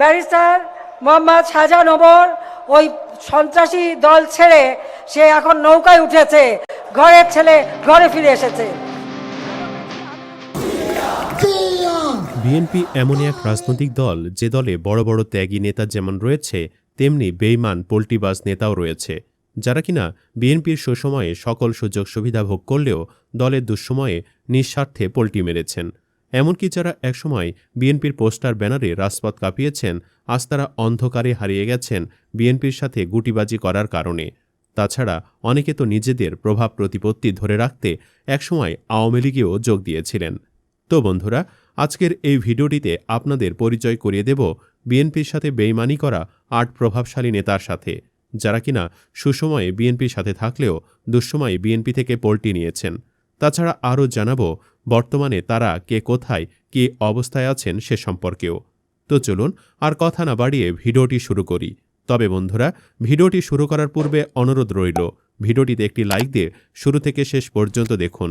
Barrister Mohammad Shahjahan Omar ওই সন্ত্রাসী দল ছেড়ে সে এখন নৌকায় উঠেছে, ঘরের ছেলে ঘরে ফিরে এসেছে। বিএনপি এমনই এক রাজনৈতিক দল, যে দলে বড় বড় ত্যাগী নেতা যেমন রয়েছে, তেমনি বেইমান পোল্টিবাজ নেতাও রয়েছে। যারা কিনা বিএনপির সুসময়ে সকল সুযোগ সুবিধা ভোগ করলেও দলের দুঃসময়ে নিঃস্বার্থে পোল্টি মেরেছেন। এমনকি যারা একসময় বিএনপির পোস্টার ব্যানারে রাজপথ কাঁপিয়েছেন, আজ তারা অন্ধকারে হারিয়ে গেছেন বিএনপির সাথে গুটিবাজি করার কারণে। তাছাড়া অনেকে তো নিজেদের প্রভাব প্রতিপত্তি ধরে রাখতে একসময় আওয়ামী লীগেও যোগ দিয়েছিলেন। তো বন্ধুরা, আজকের এই ভিডিওটিতে আপনাদের পরিচয় করিয়ে দেব বিএনপির সাথে বেইমানি করা আট প্রভাবশালী নেতার সাথে, যারা কিনা সুসময়ে বিএনপির সাথে থাকলেও দুঃসময়ে বিএনপি থেকে পল্টি নিয়েছেন। তাছাড়া আরও জানাব, বর্তমানে তারা কে কোথায়, কী অবস্থায় আছেন সে সম্পর্কেও। তো চলুন, আর কথা না বাড়িয়ে ভিডিওটি শুরু করি। তবে বন্ধুরা, ভিডিওটি শুরু করার পূর্বে অনুরোধ রইল, ভিডিওটিতে একটি লাইক দিয়ে শুরু থেকে শেষ পর্যন্ত দেখুন।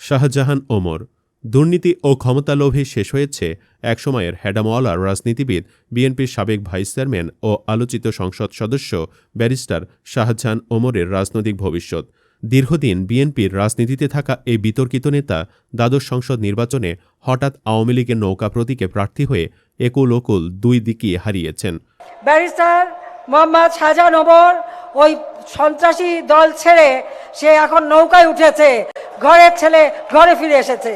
শাহজাহান ওমর, দুর্নীতি ও ক্ষমতা লোভে শেষ হয়েছে একসময়ের হ্যাডামওয়ালার রাজনীতিবিদ, বিএনপির সাবেক ভাইস চেয়ারম্যান ও আলোচিত সংসদ সদস্য ব্যারিস্টার শাহজাহান ওমরের রাজনৈতিক ভবিষ্যৎ। দীর্ঘদিন বিএনপির রাজনীতিতে থাকা এই বিতর্কিত নেতা দ্বাদশ সংসদ নির্বাচনে হঠাৎ আওয়ামী লীগের নৌকা প্রতীকে প্রার্থী হয়ে একুল ওকুল দুই দিকই হারিয়েছেন। ব্যারিস্টার মোহাম্মদ শাহজাহান ওমর ওই সন্ত্রাসী দল ছেড়ে সে এখন নৌকায় উঠেছে ঘরের ছেলে ঘরে ফিরে এসেছে।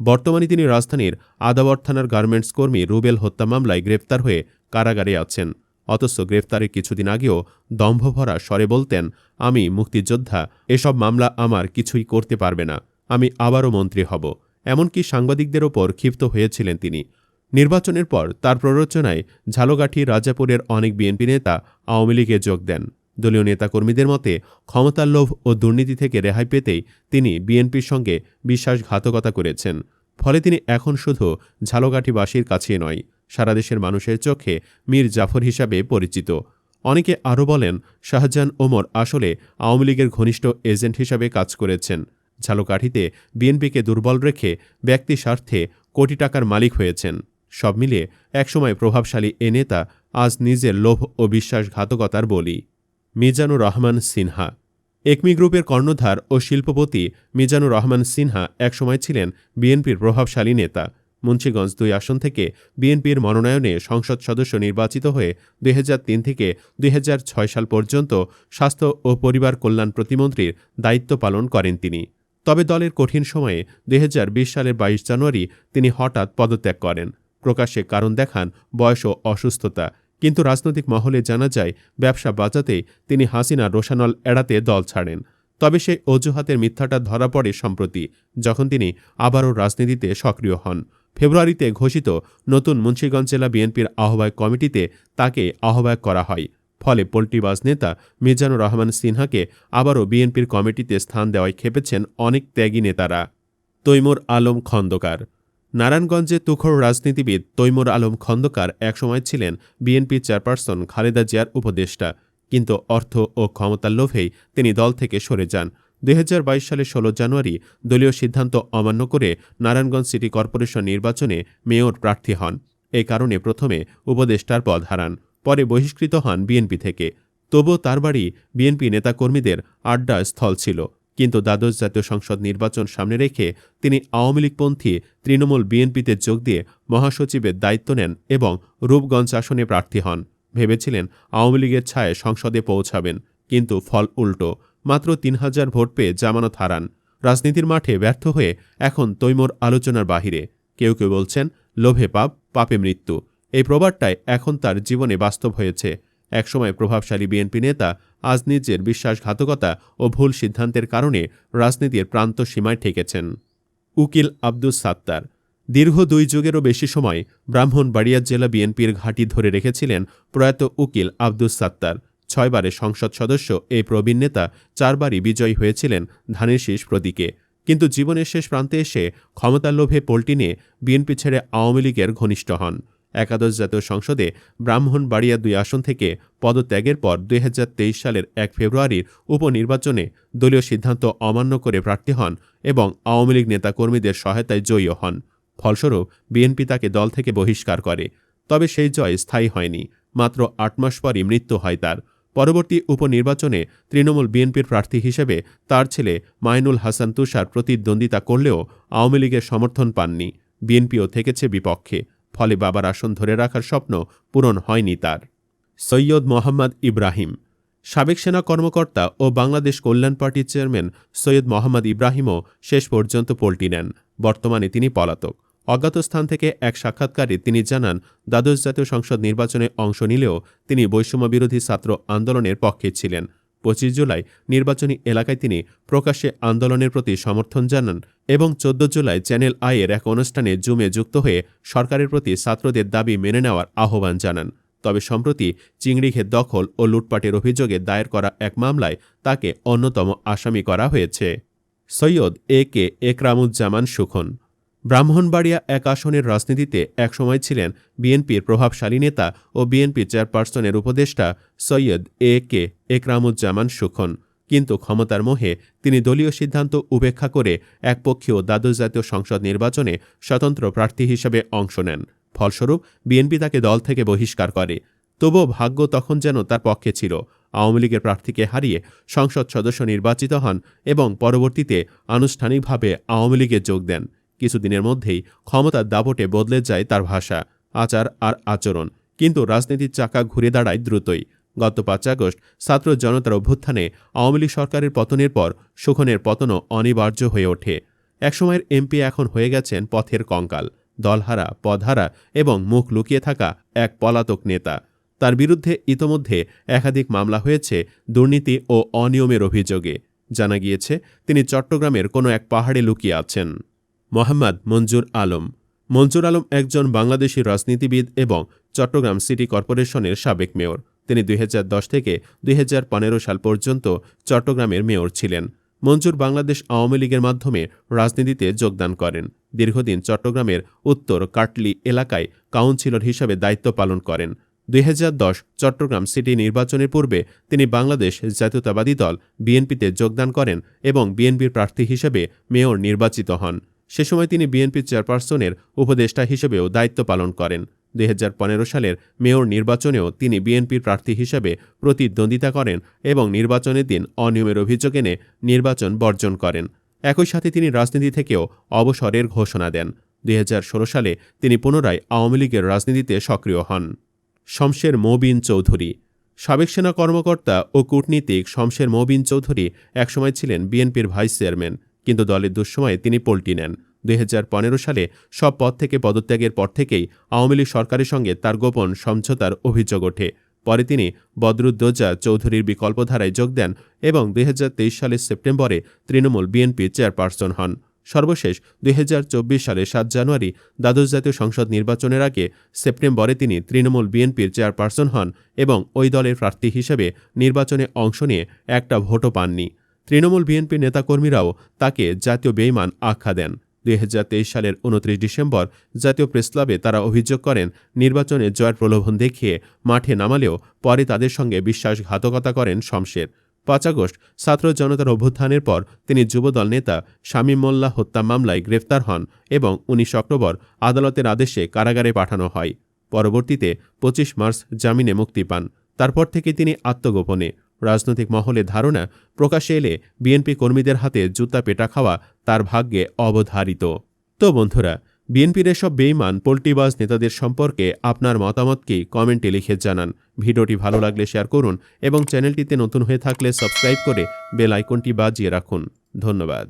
বর্তমানে তিনি রাজধানীর আদাবর থানার গার্মেন্টস কর্মী রুবেল হত্যা মামলায় গ্রেপ্তার হয়ে কারাগারে আছেন। অথচ গ্রেফতারের কিছুদিন আগেও দম্ভভরা স্বরে বলতেন, আমি মুক্তিযোদ্ধা, এসব মামলা আমার কিছুই করতে পারবে না, আমি আবারও মন্ত্রী হব। এমনকি সাংবাদিকদের ওপর ক্ষিপ্ত হয়েছিলেন তিনি। নির্বাচনের পর তার প্ররোচনায় ঝালকাঠি, রাজাপুরের অনেক বিএনপি নেতা আওয়ামী লীগে যোগ দেন। দলীয় নেতাকর্মীদের মতে, ক্ষমতার লোভ ও দুর্নীতি থেকে রেহাই পেতেই তিনি বিএনপির সঙ্গে বিশ্বাসঘাতকতা করেছেন। ফলে তিনি এখন শুধু ঝালকাঠিবাসীর কাছে নয় সারা দেশের মানুষের চোখে মীর জাফর হিসাবে পরিচিত। অনেকে আরও বলেন, শাহজাহান ওমর আসলে আওয়ামী লীগের ঘনিষ্ঠ এজেন্ট হিসাবে কাজ করেছেন। ঝালকাঠিতে বিএনপিকে দুর্বল রেখে ব্যক্তি স্বার্থে কোটি টাকার মালিক হয়েছেন। সব মিলিয়ে একসময় প্রভাবশালী এ নেতা আজ নিজের লোভ ও বিশ্বাসঘাতকতার বলি। মিজানুর রহমান সিনহা একমি গ্রুপের কর্ণধার ও শিল্পপতি মিজানুর রহমান সিনহা একসময় ছিলেন বিএনপির প্রভাবশালী নেতা। মুন্সীগঞ্জ দুই আসন থেকে বিএনপির মনোনয়নে সংসদ সদস্য নির্বাচিত হয়ে দুই হাজার তিন থেকে দুই হাজার ছয় সাল পর্যন্ত স্বাস্থ্য ও পরিবার কল্যাণ প্রতিমন্ত্রীর দায়িত্ব পালন করেন তিনি। তবে দলের কঠিন সময়ে দুই হাজার বিশ সালের বাইশ জানুয়ারি তিনি হঠাৎ পদত্যাগ করেন। প্রকাশ্যে কারণ দেখান বয়স ও অসুস্থতা। কিন্তু রাজনৈতিক মহলে জানা যায়, ব্যবসা বাঁচাতে তিনি হাসিনা রোশানল এড়াতে দল ছাড়েন। তবে সেই অজুহাতের মিথ্যাটা ধরা পড়ে সম্প্রতি, যখন তিনি আবারও রাজনীতিতে সক্রিয় হন। ফেব্রুয়ারিতে ঘোষিত নতুন মুন্সীগঞ্জ জেলা বিএনপির আহ্বায়ক কমিটিতে তাকে আহ্বায়ক করা হয়। ফলে পোল্ট্রিবাজ নেতা মিজানুর রহমান সিনহাকে আবারও বিএনপির কমিটিতে স্থান দেওয়ায় খেপেছেন অনেক ত্যাগী নেতারা। তৈমুর আলম খন্দকার। নারায়ণগঞ্জে তুখর রাজনীতিবিদ তৈমুর আলম খন্দকার একসময় ছিলেন বিএনপি চেয়ারপারসন খালেদা জিয়ার উপদেষ্টা। কিন্তু অর্থ ও ক্ষমতার লোভেই তিনি দল থেকে সরে যান। দুই হাজার বাইশ সালের ষোলো জানুয়ারি দলীয় সিদ্ধান্ত অমান্য করে নারায়ণগঞ্জ সিটি কর্পোরেশন নির্বাচনে মেয়র প্রার্থী হন। এই কারণে প্রথমে উপদেষ্টার পদ হারান, পরে বহিষ্কৃত হন বিএনপি থেকে। তবুও তার বাড়ি বিএনপি নেতাকর্মীদের আড্ডা স্থল ছিল, কিন্তু দ্বাদশ জাতীয় সংসদ নির্বাচন সামনে রেখে তিনি আওয়ামী লীগপন্থী তৃণমূল বিএনপিতে যোগ দিয়ে মহাসচিবের দায়িত্ব নেন এবং রূপগঞ্জ আসনে প্রার্থী হন। ভেবেছিলেন আওয়ামী লীগের ছায়ে সংসদে পৌঁছাবেন, কিন্তু ফল উল্টো। মাত্র তিন হাজার ভোট পেয়ে জামানত হারান। রাজনীতির মাঠে ব্যর্থ হয়ে এখন তৈমুর আলোচনার বাহিরে। কেউ কেউ বলছেন, লোভে পাপ, পাপে মৃত্যু। এই প্রবাদটাই এখন তার জীবনে বাস্তব হয়েছে। একসময় প্রভাবশালী বিএনপি নেতা আজ নিজের বিশ্বাসঘাতকতা ও ভুল সিদ্ধান্তের কারণে রাজনীতির প্রান্ত সীমায় ঠেকেছেন। উকিল আব্দুস সাত্তার, দীর্ঘ দুই যুগেরও বেশি সময় ব্রাহ্মণবাড়িয়া জেলা বিএনপির ঘাঁটি ধরে রেখেছিলেন প্রয়াত উকিল আব্দুস সাত্তার। ছয়বারে সংসদ সদস্য এই প্রবীণ নেতা, চারবারই বিজয়ী হয়েছিলেন ধানের শীষ প্রতীকে। কিন্তু জীবনের শেষ প্রান্তে এসে ক্ষমতার লোভে পল্টি নিয়ে বিএনপি ছেড়ে আওয়ামী লীগের ঘনিষ্ঠ হন। একাদশ জাতীয় সংসদে ব্রাহ্মণবাড়িয়া দুই আসন থেকে পদত্যাগের পর দুই হাজার তেইশ সালের এক ফেব্রুয়ারির উপনির্বাচনে দলীয় সিদ্ধান্ত অমান্য করে প্রার্থী হন এবং আওয়ামী লীগ নেতাকর্মীদের সহায়তায় জয়ী হন। ফলস্বরূপ, বিএনপি তাকে দল থেকে বহিষ্কার করে। তবে সেই জয় স্থায়ী হয়নি। মাত্র আট মাস পরই মৃত্যু হয় তার। পরবর্তী উপনির্বাচনে তৃণমূল বিএনপির প্রার্থী হিসেবে তার ছেলে মাইনুল হাসান তুষার প্রতিদ্বন্দ্বিতা করলেও আওয়ামী লীগের সমর্থন পাননি। বিএনপিও থেকেছে বিপক্ষে। ফলে বাবার আসন ধরে রাখার স্বপ্ন পূরণ হয়নি তার। সৈয়দ মোহাম্মদ ইব্রাহিম। সাবেক সেনা কর্মকর্তা ও বাংলাদেশ কল্যাণ পার্টির চেয়ারম্যান সৈয়দ মোহাম্মদ ইব্রাহিমও শেষ পর্যন্ত পল্টি নেন। বর্তমানে তিনি পলাতক। অজ্ঞাত স্থান থেকে এক সাক্ষাৎকারে তিনি জানান, দ্বাদশ জাতীয় সংসদ নির্বাচনে অংশ নিলেও তিনি বৈষম্য বিরোধী ছাত্র আন্দোলনের পক্ষে ছিলেন। পঁচিশ জুলাই নির্বাচনী এলাকায় তিনি প্রকাশ্যে আন্দোলনের প্রতি সমর্থন জানান এবং চোদ্দ জুলাই চ্যানেল আইয়ের এক অনুষ্ঠানে জুমে যুক্ত হয়ে সরকারের প্রতি ছাত্রদের দাবি মেনে নেওয়ার আহ্বান জানান। তবে সম্প্রতি চিংড়িঘের দখল ও লুটপাটের অভিযোগে দায়ের করা এক মামলায় তাকে অন্যতম আসামি করা হয়েছে। সৈয়দ এ কে একরামুজ্জামান সুখন ব্রাহ্মণবাড়িয়া এক আসনের রাজনীতিতে একসময় ছিলেন বিএনপির প্রভাবশালী নেতা ও বিএনপি চেয়ারপারসনের উপদেষ্টা সৈয়দ এ কে একরামুজ্জামান সুখন। কিন্তু ক্ষমতার মোহে তিনি দলীয় সিদ্ধান্ত উপেক্ষা করে একপক্ষীয় দ্বাদশ জাতীয় সংসদ নির্বাচনে স্বতন্ত্র প্রার্থী হিসেবে অংশ নেন। ফলস্বরূপ, বিএনপি তাকে দল থেকে বহিষ্কার করে। তবুও ভাগ্য তখন যেন তার পক্ষে ছিল। আওয়ামী লীগের প্রার্থীকে হারিয়ে সংসদ সদস্য নির্বাচিত হন এবং পরবর্তীতে আনুষ্ঠানিকভাবে আওয়ামী লীগে যোগ দেন। কিছুদিনের মধ্যেই ক্ষমতার দাপটে বদলে যায় তার ভাষা, আচার আর আচরণ। কিন্তু রাজনীতির চাকা ঘুরে দাঁড়ায় দ্রুতই। গত পাঁচ আগস্ট ছাত্র জনতার অভ্যুত্থানে আওয়ামী লীগ সরকারের পতনের পর সুখনের পতনও অনিবার্য হয়ে ওঠে। একসময়ের এমপি এখন হয়ে গেছেন পথের কঙ্কাল। দলহারা, পদহারা এবং মুখ লুকিয়ে থাকা এক পলাতক নেতা। তার বিরুদ্ধে ইতোমধ্যে একাধিক মামলা হয়েছে দুর্নীতি ও অনিয়মের অভিযোগে। জানা গিয়েছে, তিনি চট্টগ্রামের কোনো এক পাহাড়ে লুকিয়ে আছেন। মোহাম্মদ মঞ্জুর আলম। মঞ্জুর আলম একজন বাংলাদেশি রাজনীতিবিদ এবং চট্টগ্রাম সিটি কর্পোরেশনের সাবেক মেয়র। তিনি দুই হাজার দশ থেকে দুই হাজার পনেরো সাল পর্যন্ত চট্টগ্রামের মেয়র ছিলেন। মঞ্জুর বাংলাদেশ আওয়ামী লীগের মাধ্যমে রাজনীতিতে যোগদান করেন। দীর্ঘদিন চট্টগ্রামের উত্তর কাটলি এলাকায় কাউন্সিলর হিসেবে দায়িত্ব পালন করেন। দুই হাজার দশ চট্টগ্রাম সিটি নির্বাচনের পূর্বে তিনি বাংলাদেশ জাতীয়তাবাদী দল বিএনপিতে যোগদান করেন এবং বিএনপির প্রার্থী হিসেবে মেয়র নির্বাচিত হন। সে সময় তিনি বিএনপি চেয়ারপারসনের উপদেষ্টা হিসেবেও দায়িত্ব পালন করেন। দুই হাজার পনেরো সালের মেয়র নির্বাচনেও তিনি বিএনপির প্রার্থী হিসেবে প্রতিদ্বন্দ্বিতা করেন এবং নির্বাচনের দিন অনিয়মের অভিযোগ এনে নির্বাচন বর্জন করেন। একই সাথে তিনি রাজনীতি থেকেও অবসরের ঘোষণা দেন। দুই হাজার ষোলো সালে তিনি পুনরায় আওয়ামী লীগের রাজনীতিতে সক্রিয় হন। শমশের মবিন চৌধুরী। সাবেক সেনা কর্মকর্তা ও কূটনীতিক শমশের মবিন চৌধুরী একসময় ছিলেন বিএনপির ভাইস চেয়ারম্যান। কিন্তু দলের দুঃসময়ে তিনি পল্টি নেন। দুই হাজার পনেরো সালে সব পদ থেকে পদত্যাগের পর থেকেই আওয়ামী লীগ সরকারের সঙ্গে তার গোপন সমঝোতার অভিযোগ ওঠে। পরে তিনি বদরুদ্দোজা চৌধুরীর বিকল্পধারায় যোগ দেন এবং দুই হাজার তেইশ সালের সেপ্টেম্বরে তৃণমূল বিএনপি চেয়ারপারসন হন। সর্বশেষ দুই সালে সাত জানুয়ারি দ্বাদশ জাতীয় সংসদ নির্বাচনের আগে সেপ্টেম্বরে তিনি তৃণমূল বিএনপির চেয়ারপারসন হন এবং ওই দলের প্রার্থী হিসেবে নির্বাচনে অংশ নিয়ে একটা ভোটও পাননি। তৃণমূল বিএনপি নেতাকর্মীরাও তাকে জাতীয় বেইমান আখ্যা দেন। দুই হাজার তেইশ সালের উনত্রিশ ডিসেম্বর জাতীয় প্রেসক্লাবে তারা অভিযোগ করেন, নির্বাচনে জয়ের প্রলোভন দেখিয়ে মাঠে নামালেও পরে তাদের সঙ্গে বিশ্বাসঘাতকতা করেন শমশের। পাঁচ আগস্ট ছাত্র জনতার অভ্যুত্থানের পর তিনি যুবদল নেতা শামীম মোল্লা হত্যা মামলায় গ্রেফতার হন এবং উনিশ অক্টোবর আদালতের আদেশে কারাগারে পাঠানো হয়। পরবর্তীতে পঁচিশ মার্চ জামিনে মুক্তি পান। তারপর থেকে তিনি আত্মগোপনে। রাজনৈতিক মহলে ধারণা প্রকাশে এলে বিএনপি কর্মীদের হাতে জুতা পেটা খাওয়া তার ভাগ্যে অবধারিত। তো বন্ধুরা, বিএনপির এসব বেইমান পোল্টিবাজ নেতাদের সম্পর্কে আপনার মতামতকে কমেন্টে লিখে জানান। ভিডিওটি ভালো লাগলে শেয়ার করুন এবং চ্যানেলটিতে নতুন হয়ে থাকলে সাবস্ক্রাইব করে বেল আইকনটি বাজিয়ে রাখুন। ধন্যবাদ।